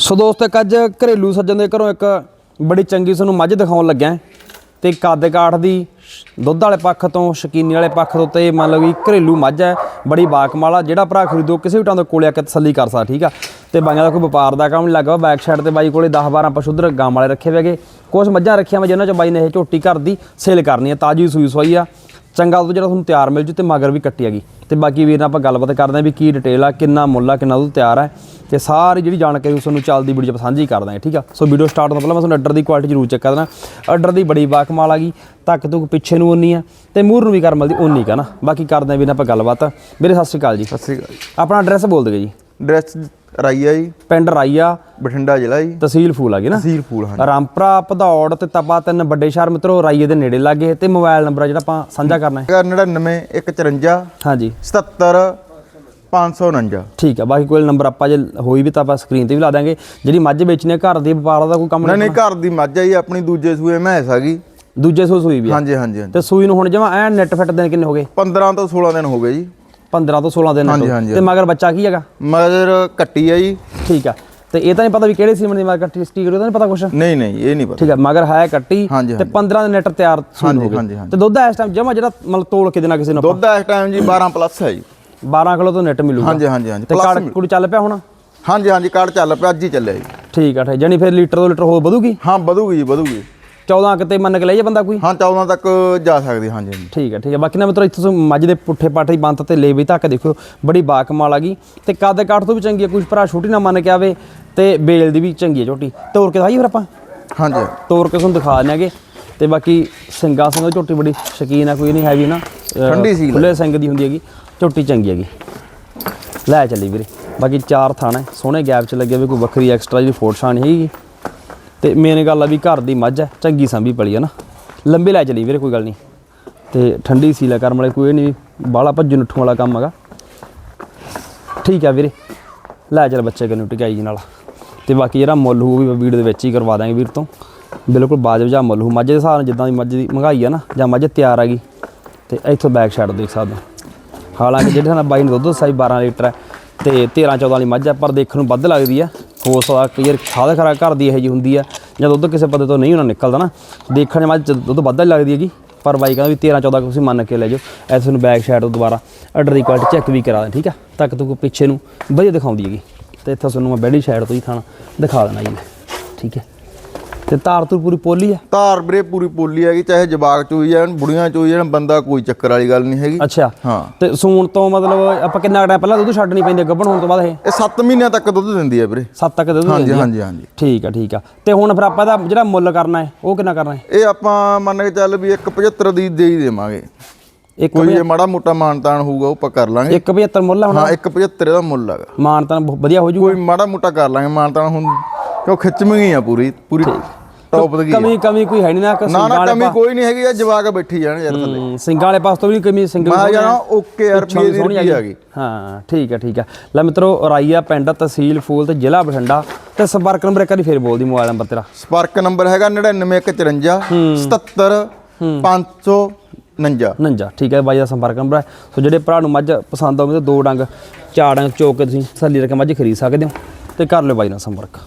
ਸੋ ਦੋਸਤੋ, ਇੱਕ ਅੱਜ ਘਰੇਲੂ ਸੱਜਣ ਦੇ ਘਰੋਂ ਇੱਕ ਬੜੀ ਚੰਗੀ ਤੁਹਾਨੂੰ ਮੱਝ ਦਿਖਾਉਣ ਲੱਗਿਆ ਤੇ ਕੱਦ ਕਾਠ ਦੀ ਦੁੱਧ ਵਾਲੇ ਪੱਖ ਤੋਂ, ਸ਼ਕੀਨੀ ਵਾਲੇ ਪੱਖ ਤੋਂ ਤੇ ਮੰਨ ਲਓ ਵੀ ਘਰੇਲੂ ਮੱਝ ਹੈ, ਬੜੀ ਬਾਕਮਾਲਾ ਜਿਹੜਾ ਭਰਾ ਖਰੀਦੋ, ਕਿਸੇ ਵੀ ਟਾਂ ਤੋਂ ਕੋਲੇ ਆ ਕੇ ਤਸੱਲੀ ਕਰ ਸਕਦਾ, ਠੀਕ ਆ? ਤੇ ਬਾਈਆਂ ਦਾ ਕੋਈ ਵਪਾਰ ਦਾ ਕੰਮ ਨਹੀਂ ਲੱਗਾ ਬੈਕ ਸਾਈਡ ਤੇ ਬਾਈ ਕੋਲੇ 10 12 ਪਸ਼ੂਦਰ ਗਾਂ ਵਾਲੇ ਰੱਖੇ ਹੋਏਗੇ ਕੁਝ ਮੱਝਾਂ ਰੱਖੀਆਂ ਵਾ ਜਿਨ੍ਹਾਂ ਚ ਬਾਈ ਨੇ ਇਹ ਝੋਟੀ ਘਰ ਦੀ ਸੇਲ ਕਰਨੀ ਹੈ, ਤਾਜੀ ਸੂਈ ਸੋਈ ਆ। ਚੰਗਾ ਦੁੱਧ ਜਿਹੜਾ ਤੁਹਾਨੂੰ ਤਿਆਰ ਮਿਲ ਜੂ ਤੇ ਮਗਰ ਵੀ ਕੱਟੀ ਹੈਗੀ। ਤੇ ਬਾਕੀ ਵੀਰ ਨਾਲ ਆਪਾਂ ਗੱਲਬਾਤ ਕਰਦੇ ਆਂ ਵੀ ਕੀ ਡਿਟੇਲ ਆ ਕਿੰਨਾ ਮੁੱਲ ਆ ਕਿੰਨਾ ਦੁੱਧ ਤਿਆਰ ਹੈ ਤੇ ਸਾਰੀ ਜਿਹੜੀ ਜਾਣਕਾਰੀ ਉਸ ਨੂੰ ਚੱਲਦੀ ਵੀਡੀਓ 'ਚ ਸਾਂਝੀ ਕਰ ਦਾਂਗੇ ਠੀਕ ਆ? ਸੋ ਵੀਡੀਓ ਸਟਾਰਟ ਤੋਂ ਪਹਿਲਾਂ ਮੈਂ ਤੁਹਾਨੂੰ ਆਰਡਰ ਦੀ ਕੁਆਲਿਟੀ ਜ਼ਰੂਰ ਚੈੱਕ ਕਰਨਾ ਆਰਡਰ ਦੀ ਬੜੀ ਬਾਕਮਾਲ ਆ ਗਈ ਤੱਕ ਤੁਕ ਪਿੱਛੇ ਨੂੰ ਉਨੀ ਆ ਤੇ ਮੂਹਰ ਨੂੰ ਵੀ ਕਰ ਮਿਲਦੀ ਉਨੀ ਕਾ ਨਾ। ਬਾਕੀ ਕਰਦੇ ਆਂ ਵੀਰ ਨਾਲ ਆਪਾਂ ਗੱਲਬਾਤ। ਵੀਰੇ ਸਤਿ ਸ਼੍ਰੀ ਅਕਾਲ ਜੀ। ਸਤਿ ਸ਼੍ਰੀ ਅਕਾਲ ਆਪਣਾ ਐਡਰੈਸ ਬੋਲ ਦਿਓ ਜੀ। ਡਰੈਸ ਰਾਈਆ ਜੀ। ਪਿੰਡ ਰਾਈਆ। ਬਠਿੰਡਾ ਜ਼ਿਲ੍ਹਾ ਜੀ। ਤਹਿਸੀਲ ਫੂਲ ਆ ਗਈ ਨਾ? ਤਹਿਸੀਲ ਫੂਲ ਹਾਂ ਰਾਮਪੁਰਾ ਭਦੌੜ ਤੇ ਤਪਾ ਤਿੰਨ ਵੱਡੇ ਸ਼ਹਿਰ ਮਿੱਤਰੋ ਰਾਈਏ ਦੇ ਨੇੜੇ ਲੱਗੇ ਤੇ ਮੋਬਾਈਲ ਨੰਬਰ ਆ ਜਿਹੜਾ ਆਪਾਂ ਸਾਂਝਾ ਕਰਨਾ ਹੈ। 99 154 ਹਾਂਜੀ। 77 549 ਠੀਕ ਆ ਬਾਕੀ ਕੋਈ ਨੰਬਰ ਆਪਾਂ ਜੇ ਹੋਈ ਵੀ ਤਾਂ ਆਪਾਂ ਸਕਰੀਨ ਤੇ ਵੀ ਲਾ ਦਾਂਗੇ ਜਿਹੜੀ ਮੱਝ ਵੇਚਣੀ ਆ ਘਰ ਦੀ ਵਪਾਰ ਦਾ ਕੋਈ ਕੰਮ ਨਹੀਂ ਨਹੀਂ ਘਰ ਦੀ ਮੱਝ ਆ ਜੀ ਆਪਣੀ ਦੂਜੇ ਸੂਏ ਮੈਂਸ ਹੈਗੀ ਦੂਜੇ ਸੂ ਸੂਈ ਵੀ ਆ? ਹਾਂਜੀ ਹਾਂਜੀ ਹਾਂਜੀ। ਤੇ ਸੂਈ ਨੂੰ ਹੁਣ ਜਮਾ ਐ ਨੈਟ ਫਿੱਟ ਦਿਨ ਕਿੰਨੇ ਹੋ ਗਏ? 15 ਤੋਂ 16 ਦਿਨ ਹੋ ਗਏ ਜੀ। 15 ਤੋਂ 16 ਦਿਨ ਹਾਂਜੀ, ਹੋ। ਹਾਂਜੀ, ਤੇ ਮਗਰ ਬੱਚਾ ਕੀ ਹੈਗਾ? ਮਗਰ ਕੱਟੀ ਆ ਜੀ। ਠੀਕ ਆ। ਤੇ ਇਹ ਤਾਂ ਨਹੀਂ ਪਤਾ ਵੀ ਕਿਹੜੇ ਸੀਮਨ ਦੀ ਮਗਰ ਕੱਟੀ ਸਟੀਕਰ ਉਹਦਾ ਨਹੀਂ ਪਤਾ ਕੁਛ? ਨਹੀਂ ਨਹੀਂ ਇਹ ਨਹੀਂ ਪਤਾ। ਠੀਕ ਆ ਮਗਰ ਹੈ ਕੱਟੀ ਹਾਂਜੀ, ਤੇ 15 ਦੇ ਨੈਟ ਤਿਆਰ ਸੂਈ ਹਾਂਜੀ, ਹੋ ਗਏ। ਹਾਂਜੀ, ਹਾਂਜੀ। ਤੇ ਦੁੱਧ ਇਸ ਟਾਈਮ ਜਮਾ ਜਿਹੜਾ ਮਤਲਬ ਤੋਲ ਕੇ ਦੇਣਾ ਕਿਸੇ ਨੂੰ ਦੁੱਧ ਇਸ ਟਾਈਮ ਜੀ 12 ਪਲੱਸ ਹੈ ਜੀ। 12 ਕਿਲੋ ਤੋਂ ਨੈਟ ਮਿਲੂਗਾ। ਹਾਂਜੀ ਹਾਂਜੀ ਹਾਂਜੀ ਤੇ ਪਲੱਸ ਕਾੜ ਕੁੜੀ ਚੱਲ ਪਿਆ ਹੁਣ? ਹਾਂਜੀ ਹਾਂਜੀ ਕਾਰਡ ਚੱਲ ਪਿਆ ਅੱਜ ਹੀ ਚੱਲਿਆ ਜੀ। ਠੀਕ ਆ ਠੀਕ ਜਾਨੀ ਫਿਰ ਲੀਟਰ ਦੋ ਲੀਟਰ ਹੋਰ ਵਧੂਗੀ? ਹਾਂ ਵਧੂਗੀ ਜੀ ਵਧੂਗੀ। 14 ਕਿਤੇ ਮੰਨ ਕੇ ਲੈ ਜੇ ਬੰਦਾ ਕੋਈ? ਹਾਂ 14 ਤੱਕ ਜਾ ਸਕਦੀ ਹਾਂਜੀ ਹਾਂਜੀ। ਠੀਕ ਹੈ ਠੀਕ ਹੈ। ਬਾਕੀ ਨਾ ਮਿੱਤਰੋ ਇੱਥੇ ਤੁਸੀਂ ਮੱਝ ਦੇ ਪੁੱਠੇ ਪਾਠੇ ਬੰਤ ਤੇ ਲੇਵੇ ਤੱਕ ਦੇਖਿਓ ਬੜੀ ਬਾਕਮਾਲ ਆ ਗਈ। ਤੇ ਕੱਦ ਕਾਠ ਤੋਂ ਵੀ ਚੰਗੀ ਹੈ ਕੁਝ ਭਰਾ ਛੋਟੀ ਨਾ ਮੰਨ ਕੇ ਆਵੇ ਤੇ ਬੇਲ ਦੀ ਵੀ ਚੰਗੀ ਹੈ ਝੋਟੀ। ਤੋਰ ਕੇ ਦਿਖਾਈਏ ਫਿਰ ਆਪਾਂ? ਹਾਂਜੀ। ਤੋਰ ਕੇ ਤੁਹਾਨੂੰ ਦਿਖਾ ਦਿਆਂਗੇ ਤੇ ਬਾਕੀ ਸਿੰਗਾ ਸਿੰਘ ਝੋਟੀ ਬੜੀ ਸ਼ਕੀਨ ਆ ਕੋਈ ਨਹੀਂ ਹੈਵੀ ਨਾ। ਠੰਡੀ ਹੈ। ਖੁੱਲੇ ਸਿੰਘ ਦੀ ਹੁੰਦੀ ਹੈਗੀ ਝੋਟੀ ਚੰਗੀ ਹੈਗੀ। ਲੈ ਚੱਲੀ ਵੀਰੇ। ਬਾਕੀ ਚਾਰ ਥਾਣਾ ਸੋਹਣੇ ਗੈਪ ਚ ਲੱਗੇ ਵੀ ਕੋਈ ਵੱਖਰੀ ਐਕਸਟਰਾ ਜਿਹੜੀ ਫੋਟ ਸ਼ਾਨ ਹੈਗੀ। ਤੇ ਮੇਨ ਗੱਲ ਆ ਵੀ ਘਰ ਦੀ ਮੱਝ ਹੈ ਚੰਗੀ ਸੰਭੀ ਪਲੀ ਹੈ ਨਾ। ਲੰਬੇ ਲੈ ਚਲੀ ਵੀਰੇ, ਕੋਈ ਗੱਲ ਨਹੀਂ। ਤੇ ਠੰਡੀ ਸੀ ਲੈ ਕਰਮ ਵਾਲੇ, ਕੋਈ ਨਹੀਂ ਬਾਲਾ ਭੱਜ ਨੁੱਠੂ ਵਾਲਾ ਕੰਮ ਹੈਗਾ। ਠੀਕ ਆ ਵੀਰੇ, ਲੈ ਚੱਲ ਬੱਚੇ ਕਨੂੰ ਟਿਕਾਈ ਜੀ ਨਾਲ। ਤੇ ਬਾਕੀ ਜਿਹੜਾ ਮੁੱਲ ਹੋਊ ਉਹ ਵੀ ਵੀਡੀਓ ਦੇ ਵਿੱਚ ਹੀ ਕਰਵਾ ਦਾਂਗੇ ਵੀਰ ਤੋਂ। ਬਿਲਕੁਲ ਬਾਜਬ ਜਾਂ ਮੁੱਲ ਹੋਊ। ਮੱਝ ਦੇ ਹਿਸਾਬ ਨਾਲ ਜਿੱਦਾਂ ਦੀ ਮੱਝ ਦੀ ਮਹਿੰਗਾਈ ਆ ਨਾ, ਜਾਂ ਮੱਝ ਤਿਆਰ ਆ ਗਈ, ਤੇ ਇੱਥੋਂ ਬੈਕ ਸਾਈਡ ਦੇਖ ਸਕਦੇ ਹੋ। ਹਾਲਾਂਕਿ ਜਿਹੜੇ ਨਾਲ ਬਾਈ ਨੇ ਦੁੱਧ ਸਾਈ 12 ਲੀਟਰ ਹੈ ਤੇ 13 14 ਵਾਲੀ ਮੱਝ ਆ, ਪਰ ਦੇਖਣ ਨੂੰ ਵੱਧ ਲੱਗਦੀ ਆ। ਹੋ ਸਕਦਾ ਕਈ ਵਾਰ ਖਾਦ ਖਰਾ ਘਰ ਦੀ ਇਹੋ ਜੀ ਹੁੰਦੀ ਆ। ਜਾਂ ਦੁੱਧ ਕਿਸੇ ਪੱਤੇ ਤੋਂ ਨਹੀਂ ਉਹਨਾਂ ਨਿਕਲਦਾ ਨਾ, ਦੇਖਣ 'ਚ ਮੱਝ 'ਚ ਦੁੱਧ ਵੱਧ ਲੱਗਦੀ ਹੈਗੀ। ਪਰ ਬਾਈ ਕਹਿੰਦਾ ਵੀ 13 14 ਤੁਸੀਂ ਮੰਨ ਕੇ ਲੈ ਜਾਓ। ਐ ਤੁਹਾਨੂੰ ਬੈਕ ਸਾਈਡ ਤੋਂ ਦੁਬਾਰਾ ਆਰਡਰ ਦੀ ਕੁਆਲਿਟੀ ਚੈੱਕ ਵੀ ਕਰਾ ਦੇ, ਠੀਕ ਆ? ਤੱਕ ਤੂੰ ਪਿੱਛੇ ਨੂੰ ਵਧੀਆ ਦਿਖਾਉਂਦੀ ਹੈਗੀ। ਤੇ ਇੱਥੇ ਤੁਹਾਨੂੰ ਮੈਂ ਬੈਡੀ ਸਾਈਡ ਤੋਂ ਹੀ ਥਾਣਾ ਦਿਖਾ ਦੇਣਾ ਜੀ ਮੈਂ, ਠੀਕ ਹੈ? ਤੇ ਤਾਰ ਤੂਰ ਪੂਰੀ ਪੋਲੀ ਆ? ਧਾਰ ਵੀਰੇ ਪੂਰੀ ਪੋਲੀ ਹੈਗੀ ਚਾਹੇ ਜਵਾਕ ਚੋਈ ਜਾਣ ਬੁੜੀਆਂ ਚੋਈ ਜਾਣ ਬੰਦਾ ਕੋਈ ਚੱਕਰ ਵਾਲੀ ਗੱਲ ਨਹੀਂ ਹੈਗੀ। ਅੱਛਾ। ਹਾਂ। ਤੇ ਸੂਣ ਤੋਂ ਮਤਲਬ ਆਪਾਂ ਕਿੰਨਾ ਟਾਈਮ ਪਹਿਲਾਂ ਦੁੱਧ ਛੱਡਣੀ ਪੈਂਦੀ ਗੱਭਣ ਹੋਣ ਤੋਂ ਬਾਅਦ ਇਹ? ਇਹ 7 ਮਹੀਨਿਆਂ ਤੱਕ ਦੁੱਧ ਦਿੰਦੀ ਹੈ ਵੀਰੇ। 7 ਤੱਕ ਦੁੱਧ ਹਾਂਜੀ ਦਿੰਦੀ ਆ? ਹਾਂਜੀ ਹਾਂਜੀ। ਠੀਕ ਆ ਠੀਕ ਆ। ਤੇ ਹੁਣ ਫਿਰ ਆਪਾਂ ਦਾ ਜਿਹੜਾ ਮੁੱਲ ਕਰਨਾ ਹੈ ਉਹ ਕਿੰਨਾ ਕਰਨਾ ਹੈ? ਇਹ ਆਪਾਂ ਮੰਨ ਕੇ ਚੱਲ ਵੀ 175 ਦੀ ਦੇ ਹੀ ਦੇਵਾਂਗੇ। ਇੱਕ ਕੋਈ ਜੇ ਮਾੜਾ ਮੋਟਾ ਮਾਨਤਾਨ ਹੋਊਗਾ ਉਹ ਆਪਾਂ ਕਰ ਲਾਂਗੇ। 175 ਮੁੱਲ ਹੁਣ? ਹਾਂ 175 ਦਾ ਮੁੱਲ ਹੈਗਾ। ਮਾਨਤਾਨ ਵਧੀਆ ਹੋ ਜੂਗਾ? ਕੋਈ ਮਾੜਾ ਮੋਟਾ ਕਰ ਲਾਂਗੇ ਮਾਨਤਾਨ ਹੁਣ ਕਿਉਂ ਖਿੱਚਵੀਂ ਆ ਪੂਰੀ ਪੂਰੀ ਟੌਪ ਦੀ ਕਮੀ ਕਮੀ ਕੋਈ ਹੈ ਨਹੀਂ ਨਾ ਨਾ ਨਾ ਕਮੀ ਕੋਈ ਨਹੀਂ ਹੈਗੀ ਆ ਜਵਾਕ ਬੈਠੀ ਜਾਣ ਯਾਰ ਥੱਲੇ। ਹੂੰ, ਸਿੰਘਾਂ ਵਾਲੇ ਪਾਸ ਤੋਂ ਵੀ ਕਮੀ ਸਿੰਘ ਵੀ ਮੈਂ ਜਾਣਾ। ਓਕੇ ਯਾਰ ਵੀ ਦੀ ਆ ਗਈ। ਹਾਂ ਠੀਕ ਆ ਠੀਕ ਆ। ਲੈ ਮਿੱਤਰੋ ਰਾਈਆ ਪਿੰਡ ਤਹਿਸੀਲ ਫੂਲ ਤੇ ਜ਼ਿਲ੍ਹਾ ਬਠਿੰਡਾ। ਤੇ ਸੰਪਰਕ ਨੰਬਰ ਇੱਕ ਵਾਰੀ ਫੇਰ ਬੋਲ ਦੀ ਮੋਬਾਈਲ ਨੰਬਰ ਤੇਰਾ। ਸਪਾਰਕ ਨੰਬਰ ਹੈਗਾ 99154 77 549 ਨੰਜਾ ਠੀਕ ਹੈ ਬਾਈ ਦਾ ਸੰਪਰਕ ਨੰਬਰ ਹੈ। ਸੋ ਜਿਹੜੇ ਭਰਾ ਨੂੰ ਮੱਝ ਪਸੰਦ ਆਉਂਦੇ ਤੇ ਦੋ ਡੰਗ ਚਾਰ ਡੰਗ ਚੋਕ ਕੇ ਤੁਸੀਂ ਸੱਲੀ ਕੇ ਮੱਝ ਖਰੀਦ ਸਕਦੇ ਹੋ। ਤੇ ਕਰ ਲਿਓ ਬਾਈ ਨਾਲ ਸੰਪਰਕ।